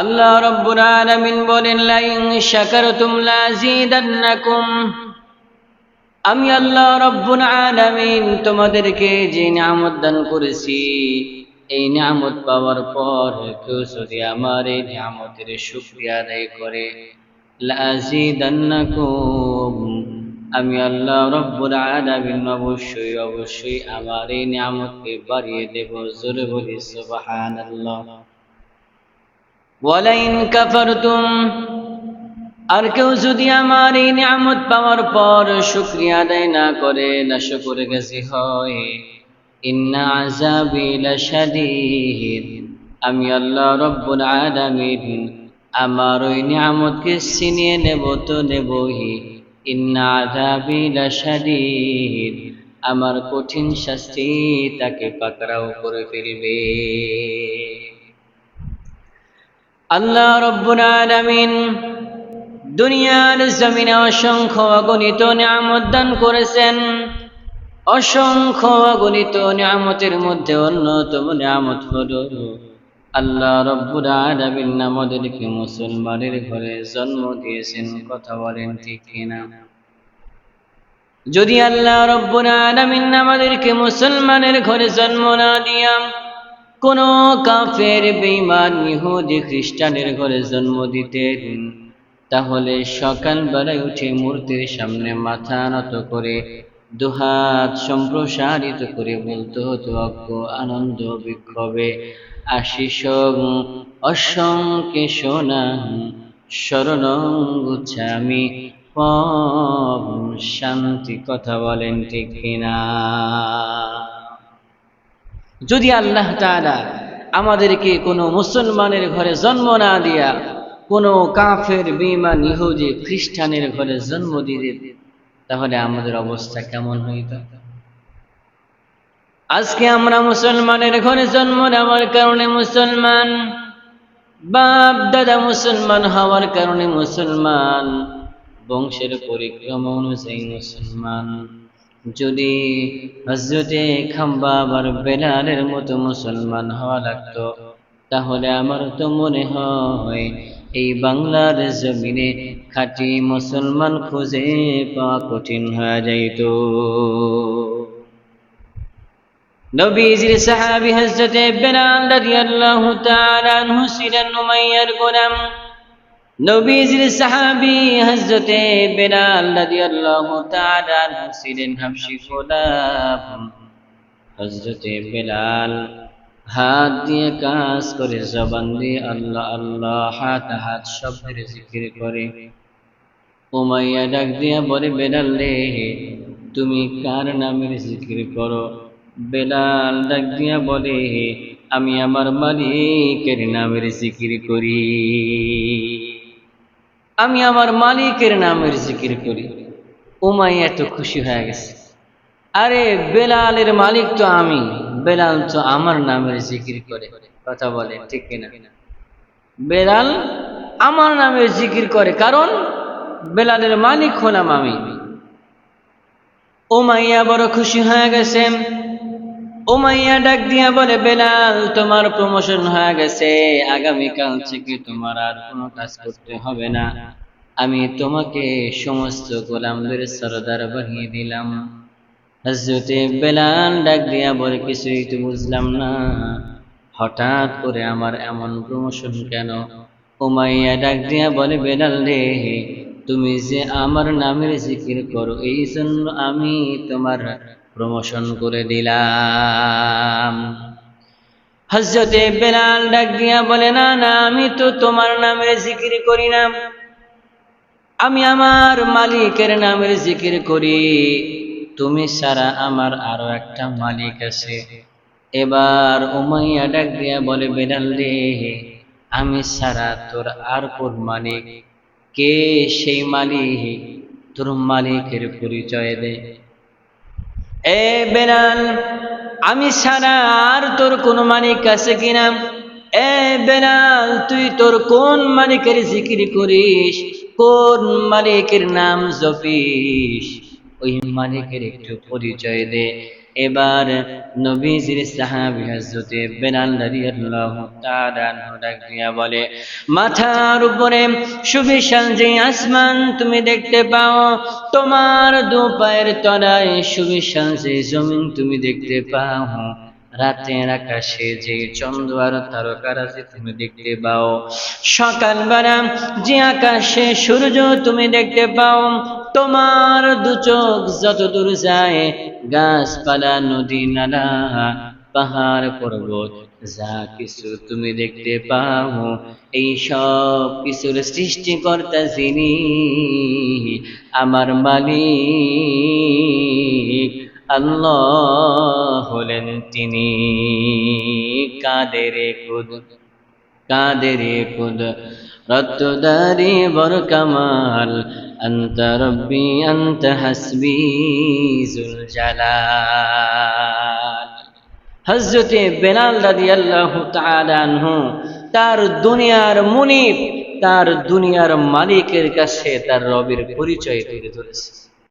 আল্লাহ রব্বুল আলামিন বলেন, লাইন শাকারতুম লাযীদান্নাকুম আমি আল্লাহ রব্বুল আলামিন তোমাদেরকে যে নিয়ামত দান করেছি, এই নিয়ামত পাওয়ার পর কেউ যদি আমার এই নিয়ামতের শুকরিয়া আদায় করে লাযীদান্নাকুম আমি আল্লাহ রব্বুল আলামিন অবশ্যই অবশ্যই আমার এই নিয়ামতকে বাড়িয়ে দেব। জোরে বলি, সুবহানাল্লাহ। ওয়ালাইন কাফারতুম, আর কেউ যদি আমার এই নিয়ামত পাওয়ার পর শুক্রিয়া আদায় না করে না শুকুর গেছি হয়। ইন্না আযাবি লাশাদীদ, আমি আল্লাহ রব্বুল আলামিন আমার ওই নিয়ামতকে ছিনিয়ে নেব, তো নেবই। ইন্না লাশাদীদ, আমার কঠিন শাস্তি তাকে পাকড়াও করে ফেলবে। আল্লাহ রব্বুল আলামিন দুনিয়ার জমিনে অসংখ্য অগণিত নিয়ামত দান করেছেন। অসংখ্য অগণিত নিয়ামতের মধ্যে অন্যতম নিয়ামত হলো আল্লাহ রব্বুল আলামিন আমাদেরকে মুসলমানের ঘরে জন্ম দিয়েছেন, কথা বলেন ঠিক কিনা? যদি আল্লাহ রব্বুল আলামিন আমাদেরকে মুসলমানের ঘরে জন্ম না দিয়াম কোন কাফের বেঈমান ইহুদি খ্রিস্টানের ঘরে জন্ম দিতেন। তাহলে সকালবেলায় উঠে মূর্তির সামনে মাথা নত করে দুহাত সম্প্রসারিত করে বলতে হতো, অজ্ঞ, আনন্দ, বিক্ষোভে আশিস অসংখ্যে সোনা, শরণ গুচ্ছামি শান্তি, কথা বলেন ঠিক কিনা? যদি আল্লাহ তাআলা আমাদেরকে কোনো মুসলমানের ঘরে জন্ম না দিয়া কোনো কাফের বিমান ইহুদি, খ্রিস্টানের ঘরে জন্ম দিয়ে তাহলে আমাদের অবস্থা কেমন হইত? আজকে আমরা মুসলমানের ঘরে জন্ম নেওয়ার কারণে মুসলমান, বাপ, দাদা মুসলমান হওয়ার কারণে মুসলমান, বংশের পরিক্রমা অনুযায়ী মুসলমান। যদি হজরতে খাম্বা আবার বেলালের মতো মুসলমান হওয়া লাগতো, তাহলে আমার তো মনে হয় এই বাংলার জমিনে খাঁটি মুসলমান খুঁজে পাওয়া কঠিন হয়ে যাইত। নবীজির সাহাবী হযরতে বেলাল রাদিয়াল্লাহু তাআলা আনহু ছিলেন উমাইয়ার গোলাম। নবীজির সাহাবী হযরতে বেলাল রাদিয়াল্লাহু তাআলা ছিলেন হাবশী গোলাম। হযরতে বেলাল হাত দিয়ে কাজ করে, জবান দিয়ে আল্লাহ আল্লাহ, হাত হাত শব্দের জিকির করে। উমাইয়া ডাক দিয়া বলে, বেলাল রে, তুমি কার নামের জিকির করো? বেলাল ডাক দিয়া বলে, আমি আমার মালিকের নামের জিকির করি। আমি আমার মালিকের নামের জিকির করি। উমাইয়া এত খুশি হয়ে গেছে। আরে, বেলালের মালিক তো আমি। বেলাল তো আমার নামের জিকির করে। কথা বলে, ঠিক কিনা? বেলাল আমার নামের জিকির করে, কারণ বেলালের মালিক হলাম আমি। ওমাইয়া বড় খুশি হয়ে গেছে ওমাইয়া ডাক দিয়া বলে, বেলাল, তোমার প্রমোশন হয়ে গেছে। আগামীকাল থেকে তোমার আর কোনো কাজ করতে হবে না। আমি তোমাকে সমস্ত গোলামদের সরদার বানিয়ে দিলাম। হজরতে বেলাল ডাক দিয়া বলে, কিছুই তো বুঝলাম না। হঠাৎ করে আমার এমন প্রমোশন কেন? উমাইয়া ডাক দিয়া বলে, বেলাল রে, তুমি যে আমার নামের জিকির করো এই জন্য আমি তোমার প্রমোশন করে দিলাম। হজরতে বেলাল ডাক দিয়া বলে, না না, আমি তো তোমার নামের জিকির করি না। আমি আমার মালিকের নামের জিকির করি। তুমি সারা আমার আরও একটা মালিক আছে। এবার উমাইয়া ডাক দিয়া বলে, বেলাল রে, আমি সারা তোর আর কোন মালিক? কে সেই মালিক? তোর মালিকের পরিচয় দে। এ বেলাল, আমি সারা আর তোর কোন মালিক আছে কিনা? এ বেলাল, তুই তোর কোন মালিকের জিকির করিস? কোন মালিকের নাম জপিস? ওই মালিকের একটু পরিচয় দে। এবার নবীজির সাহাবি হযরতে বেলাল রাদিয়াল্লাহু তাআলা ডাক দিয়া বলে, মাথার উপরে সুবিশাল যে আসমান তুমি দেখতে পাও, তোমার দু পায়ের তলায় সুবিশাল যে জমিন তুমি দেখতে পাও। রাতের আকাশে যে চন্দ্র আর তারকারাজি তুমি দেখতে পাও। সকাল সকালবেলা যে আকাশে সূর্য তুমি দেখতে পাও, তোমার দু চোখ যত দূর যায়, গাছপালা, নদী, নালা, পাহাড়, পর্বত, যা কিছু তুমি দেখতে পাও, এই সব কিছুর সৃষ্টিকর্তা যিনি, আমার মালিক। আল্লাহ হলেন তিনি। কাদের কুদ কাদের কুদ। রত্তদারি বর কামাল অন্ত রব্বি অন্ত হসবি, জুল জালাল। হজরতে বেলাল রাদিয়াল্লাহু আল্লাহ আনহু, তার দুনিয়ার মুনিপ তার দুনিয়ার মালিকের কাছে তার রবির পরিচয় তুলে ধরেছে।